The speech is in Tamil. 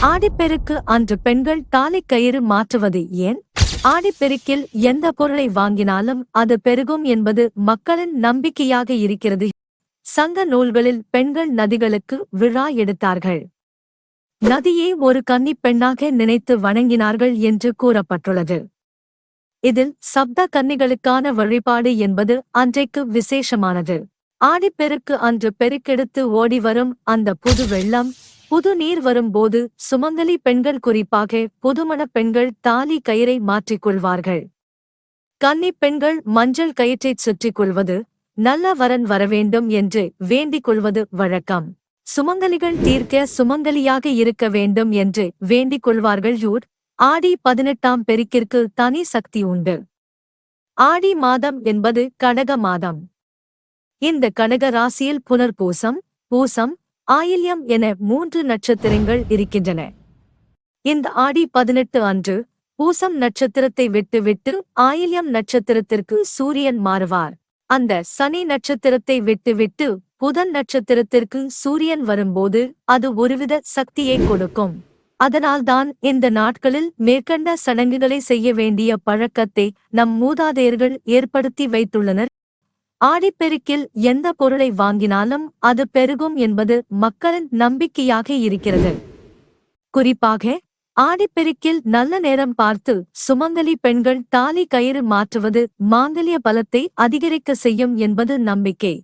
ஆடிப்பெருக்கு அன்று பெண்கள் தாலிக் கயிறு மாற்றுவது ஏன்? ஆடிப்பெருக்கில் எந்த பொருளை வாங்கினாலும் அது பெருகும் என்பது மக்களின் நம்பிக்கையாக இருக்கிறது. சங்க நூல்களில் பெண்கள் நதிகளுக்கு விழா எடுத்தார்கள். நதியை ஒரு கன்னிப் பெண்ணாக நினைத்து வணங்கினார்கள் என்று கூறப்பட்டுள்ளது. இதில் சப்த கன்னிகளுக்கான வழிபாடு என்பது அன்றைக்கு விசேஷமானது. ஆடிப்பெருக்கு அன்று பெருக்கெடுத்து ஓடி வரும் அந்த புது வெள்ளம். புது நீர் வரும்போது சுமங்கலி பெண்கள் குறிப்பாக புதுமணப் பெண்கள் தாலி கயிறை மாற்றிக் கொள்வார்கள். கன்னிப் பெண்கள் மஞ்சள் கயிற்றைச் சுற்றிக் கொள்வது நல்ல வரன் வரவேண்டும் என்று வேண்டிக் கொள்வது வழக்கம். சுமங்கலிகள் தீர்க்க சுமங்கலியாக இருக்க வேண்டும் என்று வேண்டிக் கொள்வார்கள் யூர். ஆடி பதினெட்டாம் பெருக்கிற்கு தனி சக்தி உண்டு. ஆடி மாதம் என்பது கடக மாதம். இந்த கனக ராசியில் புனர்பூசம் பூசம் ஆயில்யம் என மூன்று நட்சத்திரங்கள் இருக்கின்றன. இந்த ஆடி பதினெட்டு அன்று பூசம் நட்சத்திரத்தை விட்டுவிட்டு ஆயில்யம் நட்சத்திரத்திற்கு சூரியன் மாறுவார். அந்த சனி நட்சத்திரத்தை விட்டுவிட்டு புதன் நட்சத்திரத்திற்கு சூரியன் வரும்போது அது ஒருவித சக்தியை கொடுக்கும். அதனால்தான் இந்த நாட்களில் மேற்கண்ட சடங்குகளை செய்ய வேண்டிய பழக்கத்தை நம் மூதாதையர்கள் ஏற்படுத்தி வைத்துள்ளனர். ஆடிப்பெருக்கில் எந்த பொருளை வாங்கினாலும் அது பெருகும் என்பது மக்களின் நம்பிக்கையாக இருக்கிறது. குறிப்பாக ஆடிப்பெருக்கில் நல்ல நேரம் பார்த்து சுமங்கலி பெண்கள் தாலி கயிறு மாற்றுவது மாங்கல்ய பலத்தை அதிகரிக்க செய்யும் என்பது நம்பிக்கை.